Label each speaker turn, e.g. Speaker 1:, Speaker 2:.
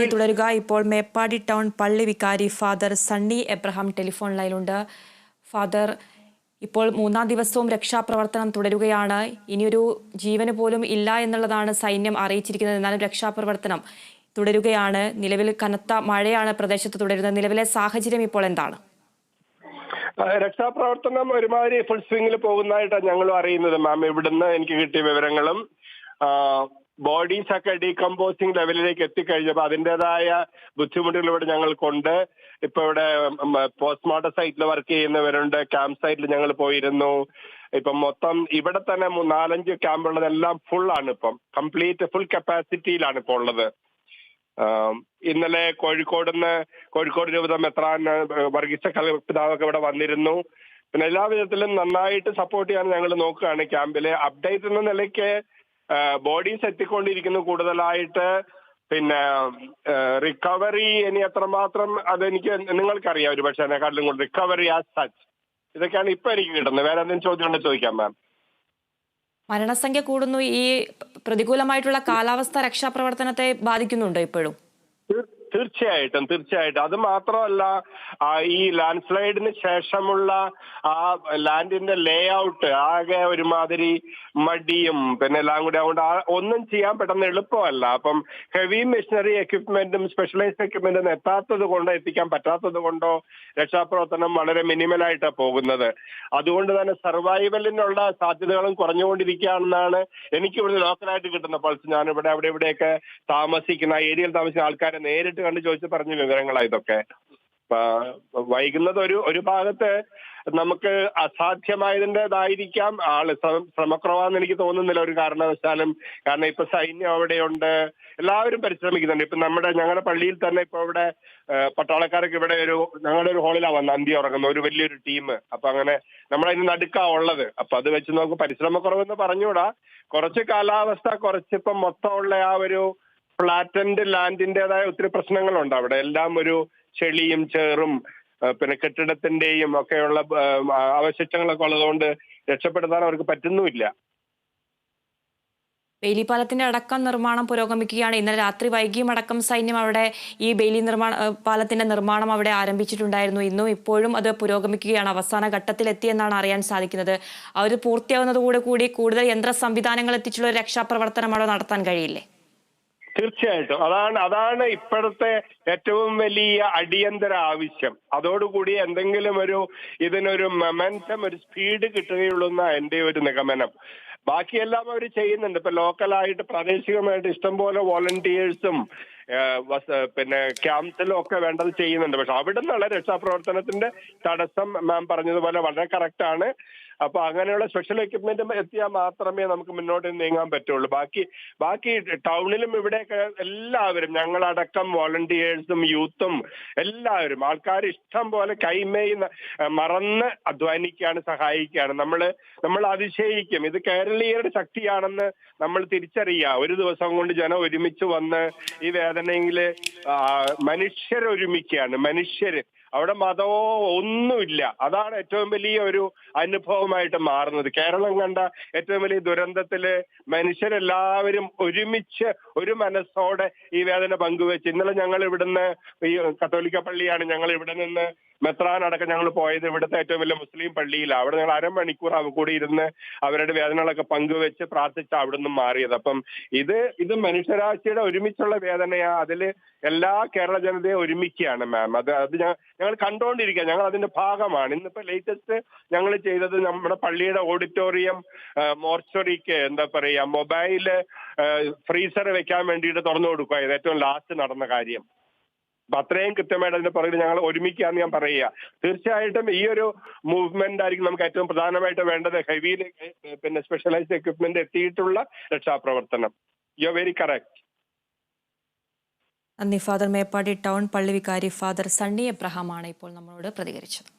Speaker 1: തുടരുക ഇപ്പോൾ മേപ്പാടി ടൗൺ പള്ളി വികാരി ഫാദർ സണ്ണി എബ്രഹാം ടെലിഫോൺ ലൈനിലുണ്ട്. ഫാദർ ഇപ്പോൾ മൂന്നാം ദിവസവും രക്ഷാപ്രവർത്തനം തുടരുകയാണ്. ഇനിയൊരു ജീവന് പോലും ഇല്ല എന്നുള്ളതാണ് സൈന്യം അറിയിച്ചിരിക്കുന്നത്. എന്നാലും രക്ഷാപ്രവർത്തനം തുടരുകയാണ്. നിലവിൽ കനത്ത മഴയാണ് പ്രദേശത്ത് തുടരുന്നത്. നിലവിലെ സാഹചര്യം ഇപ്പോൾ എന്താണ്?
Speaker 2: രക്ഷാപ്രവർത്തനം ഒരുമാതിരി ഫുൾ സ്വിംഗിൽ പോകുന്നതായിട്ടാണ് ഞങ്ങളും അറിയുന്നത് മാം ഇവിടുന്ന് എനിക്ക് കിട്ടിയ വിവരങ്ങളും ബോഡീസ് ഒക്കെ ഡീകമ്പോസിംഗ് ലെവലിലേക്ക് എത്തിക്കഴിഞ്ഞപ്പോൾ അതിന്റെതായ ബുദ്ധിമുട്ടുകൾ ഇവിടെ ഞങ്ങൾക്കുണ്ട്. ഇപ്പൊ ഇവിടെ പോസ്റ്റ്മോർട്ടം സൈറ്റിൽ വർക്ക് ചെയ്യുന്നവരുണ്ട്. ക്യാമ്പ് സൈറ്റിൽ ഞങ്ങൾ പോയിരുന്നു. ഇപ്പം മൊത്തം ഇവിടെ തന്നെ നാലഞ്ച് ക്യാമ്പുള്ളതെല്ലാം ഫുൾ ആണ് ഇപ്പം. കംപ്ലീറ്റ് ഫുൾ കപ്പാസിറ്റിയിലാണ് ഇപ്പോൾ ഉള്ളത്. ഇന്നലെ കോഴിക്കോട് നിന്ന് കോഴിക്കോട് രൂപത മെത്രാൻ വർഗീസ കലപിതാവൊക്കെ ഇവിടെ വന്നിരുന്നു. പിന്നെ എല്ലാ വിധത്തിലും നന്നായിട്ട് സപ്പോർട്ട് ചെയ്യാൻ ഞങ്ങൾ നോക്കുകയാണ് ക്യാമ്പിലെ അപ്ഡേറ്റ് എന്ന നിലയ്ക്ക് ബോഡീസ് എത്തിക്കൊണ്ടിരിക്കുന്നു കൂടുതലായിട്ട്. പിന്നെ റിക്കവറി ഇനി എത്രമാത്രം അതെനിക്ക് നിങ്ങൾക്കറിയാം ഒരു പക്ഷേ എന്നെക്കാട്ടിലും കൂടുതൽ. റിക്കവറി ആസ് സച്ച് ഇതൊക്കെയാണ് ഇപ്പൊ എനിക്ക് കിട്ടുന്നത്. വേറെ എന്തെങ്കിലും ചോദ്യം ഉണ്ടെങ്കിൽ ചോദിക്കാം മാം
Speaker 1: മരണസംഖ്യ കൂടുന്നു. ഈ പ്രതികൂലമായിട്ടുള്ള കാലാവസ്ഥ രക്ഷാപ്രവർത്തനത്തെ ബാധിക്കുന്നുണ്ടോ ഇപ്പോഴും?
Speaker 2: തീർച്ചയായിട്ടും തീർച്ചയായിട്ടും. അത് മാത്രമല്ല ഈ ലാൻഡ് സ്ലൈഡിന് ശേഷമുള്ള ആ ലാൻഡിന്റെ ലേ ഔട്ട് ആകെ ഒരുമാതിരി മടിയും പിന്നെ എല്ലാം കൂടി അതുകൊണ്ട് ഒന്നും ചെയ്യാൻ പെട്ടെന്ന് എളുപ്പമല്ല. അപ്പം ഹെവി മെഷീനറി എക്യുപ്മെന്റും സ്പെഷ്യലൈസ്ഡ് എക്യുപ്മെന്റും എത്താത്തത് കൊണ്ടോ എത്തിക്കാൻ പറ്റാത്തത് കൊണ്ടോ രക്ഷാപ്രവർത്തനം വളരെ മിനിമലായിട്ടാണ് പോകുന്നത്. അതുകൊണ്ട് തന്നെ സർവൈവലിനുള്ള സാധ്യതകളും കുറഞ്ഞുകൊണ്ടിരിക്കുകയാണെന്നാണ് എനിക്ക് ഇവിടെ ലോക്കലായിട്ട് കിട്ടുന്ന പൾസ് ഞാൻ ഇവിടെ അവിടെ ഇവിടെയൊക്കെ താമസിക്കുന്ന ഏരിയയിൽ താമസിക്കുന്ന ആൾക്കാരെ നേരിട്ട് കണ്ട് ചോദിച്ച് പറഞ്ഞ വിവരങ്ങളാണ് ഇതൊക്കെ. വൈകുന്നത് ഒരു ഒരു ഭാഗത്ത് നമുക്ക് അസാധ്യമായതിന്റെതായിരിക്കാം. ആൾ ശ്രമ- ശ്രമക്കുറവാന്ന് എനിക്ക് തോന്നുന്നില്ല ഒരു കാരണവശാലും. കാരണം ഇപ്പൊ സൈന്യം അവിടെയുണ്ട്. എല്ലാവരും പരിശ്രമിക്കുന്നുണ്ട്. ഇപ്പൊ നമ്മുടെ ഞങ്ങളുടെ പള്ളിയിൽ തന്നെ ഇപ്പൊ ഇവിടെ പട്ടാളക്കാരൊക്കെ ഇവിടെ ഒരു ഞങ്ങളുടെ ഒരു ഹോളിലാണ് വന്ന് അന്തി ഉറങ്ങുന്ന ഒരു വലിയൊരു ടീം. അപ്പൊ അങ്ങനെ നമ്മളതിന് നടുക്കാ ഉള്ളത്. അപ്പൊ അത് വെച്ച് നമുക്ക് പരിശ്രമക്കുറവെന്ന് പറഞ്ഞുകൂടാ. കുറച്ച് കാലാവസ്ഥ കുറച്ചിപ്പം മൊത്തമുള്ള ആ ഒരു ഫ്ലാറ്റൻഡ് ലാൻഡിന്റേതായ ഒത്തിരി പ്രശ്നങ്ങളുണ്ട്. അവിടെ എല്ലാം ഒരു ചെളിയും ചേറും പിന്നെ കെട്ടിടത്തിന്റെയും ഒക്കെയുള്ള അവശിഷ്ടങ്ങളൊക്കെ ഉള്ളതുകൊണ്ട് രക്ഷപ്പെടുത്താൻ അവർക്ക് പറ്റുന്നുമില്ല.
Speaker 1: ബെയിലി പാലത്തിന്റെ അടക്കം നിർമ്മാണം പുരോഗമിക്കുകയാണ്. ഇന്നലെ രാത്രി വൈകിയും അടക്കം സൈന്യം അവിടെ ഈ ബെയിലി നിർമ്മാണ പാലത്തിന്റെ നിർമ്മാണം അവിടെ ആരംഭിച്ചിട്ടുണ്ടായിരുന്നു. ഇന്നും ഇപ്പോഴും അത് പുരോഗമിക്കുകയാണ്. അവസാന ഘട്ടത്തിലെത്തിയെന്നാണ് അറിയാൻ സാധിക്കുന്നത്. അത് പൂർത്തിയാവുന്നതോടുകൂടി കൂടുതൽ യന്ത്ര സംവിധാനങ്ങൾ എത്തിച്ചുള്ള രക്ഷാപ്രവർത്തനം അവിടെ നടത്താൻ കഴിയില്ലേ?
Speaker 2: തീർച്ചയായിട്ടും. അതാണ് അതാണ് ഇപ്പോഴത്തെ ഏറ്റവും വലിയ അടിയന്തര ആവശ്യം. അതോടുകൂടി എന്തെങ്കിലും ഒരു ഇതിനൊരു മൊമെന്റം ഒരു സ്പീഡ് കിട്ടുകയുള്ളൂ എന്റെ ഒരു നിഗമനം. ബാക്കിയെല്ലാം അവർ ചെയ്യുന്നുണ്ട്. ഇപ്പൊ ലോക്കലായിട്ട് പ്രാദേശികമായിട്ട് ഇഷ്ടംപോലെ വോളണ്ടിയേഴ്സും പിന്നെ ക്യാമ്പിലും ഒക്കെ വേണ്ടത് ചെയ്യുന്നുണ്ട്. പക്ഷെ അവിടെ നിന്നുള്ള രക്ഷാപ്രവർത്തനത്തിന്റെ തടസ്സം മാം പറഞ്ഞതുപോലെ വളരെ കറക്റ്റ് ആണ്. അപ്പൊ അങ്ങനെയുള്ള സ്പെഷ്യൽ എക്യുപ്മെന്റ് എത്തിയാൽ മാത്രമേ നമുക്ക് മുന്നോട്ട് നീങ്ങാൻ പറ്റുള്ളൂ. ബാക്കി ബാക്കി ടൗണിലും ഇവിടെയൊക്കെ എല്ലാവരും ഞങ്ങളടക്കം വോളണ്ടിയേഴ്സും യൂത്തും എല്ലാവരും ആൾക്കാർ ഇഷ്ടം പോലെ കൈമേയി ന- മറന്ന് അധ്വാനിക്കുകയാണ് സഹായിക്കുകയാണ് നമ്മൾ നമ്മൾ അതിശയിക്കും. ഇത് കേരളീയരുടെ ശക്തിയാണെന്ന് നമ്മൾ തിരിച്ചറിയുക ഒരു ദിവസം കൊണ്ട് ജനം ഒരുമിച്ച് വന്ന് ഈ വേദനയിൽ മനുഷ്യരൊരുമിക്കുകയാണ് മനുഷ്യര്. അവിടെ മതമോ ഒന്നുമില്ല. അതാണ് ഏറ്റവും വലിയ ഒരു അനുഭവമായിട്ട് മാറുന്നത്. കേരളം കണ്ട ഏറ്റവും വലിയ ദുരന്തത്തിൽ മനുഷ്യരെല്ലാവരും ഒരുമിച്ച് ഒരു മനസ്സോടെ ഈ വേദന പങ്കുവെച്ച് ഇന്നലെ ഞങ്ങൾ ഇവിടുന്ന് ഈ കത്തോലിക്ക പള്ളിയാണ് ഞങ്ങൾ ഇവിടെ നിന്ന് മെത്രാൻ അടക്കം ഞങ്ങൾ പോയത് ഇവിടുത്തെ ഏറ്റവും വലിയ മുസ്ലിം പള്ളിയിലാണ് അവിടെ ഞങ്ങൾ അരമണിക്കൂർ കൂടി ഇരുന്ന് അവരുടെ വേദനകളൊക്കെ പങ്കുവെച്ച് പ്രാർത്ഥിച്ച് നിന്നും മാറിയത്. അപ്പം ഇത് ഇത് മനുഷ്യരാശിയുടെ ഒരുമിച്ചുള്ള വേദനയാ. അതിൽ എല്ലാ കേരള ജനതയും ഒരുമിക്കുകയാണ് മാം അത് അത് ഞങ്ങൾ കണ്ടുകൊണ്ടിരിക്കുക ഞങ്ങൾ അതിന്റെ ഭാഗമാണ്. ഇന്നിപ്പോ ലേറ്റസ്റ്റ് ഞങ്ങൾ ചെയ്തത് നമ്മുടെ പള്ളിയുടെ ഓഡിറ്റോറിയം മോർച്ചറിക്ക് എന്താ പറയാ മൊബൈൽ ഫ്രീസർ വെക്കാൻ വേണ്ടിയിട്ട് തുറന്നു കൊടുക്കുക ഏറ്റവും ലാസ്റ്റ് നടന്ന കാര്യം. അത്രയും കൃത്യമായിട്ട് അതിന്റെ പുറകിൽ ഞങ്ങൾ ഒരുമിക്കാന്ന് ഞാൻ പറയുക. തീർച്ചയായിട്ടും ഈ ഒരു മൂവ്മെന്റ് ആയിരിക്കും നമുക്ക് ഏറ്റവും പ്രധാനമായിട്ട് വേണ്ടത്. ഹെവി പിന്നെ സ്പെഷ്യലൈസ്ഡ് എക്യുപ്മെന്റ് എത്തിയിട്ടുള്ള രക്ഷാപ്രവർത്തനം. യു ആർ വെരി കറക്റ്റ്
Speaker 1: നന്ദി ഫാദർ മേപ്പാടി ടൗൺ പള്ളി വികാരി ഫാദർ സണ്ണി എബ്രഹാമാണ് ഇപ്പോൾ നമ്മളോട് പ്രതികരിച്ചത്.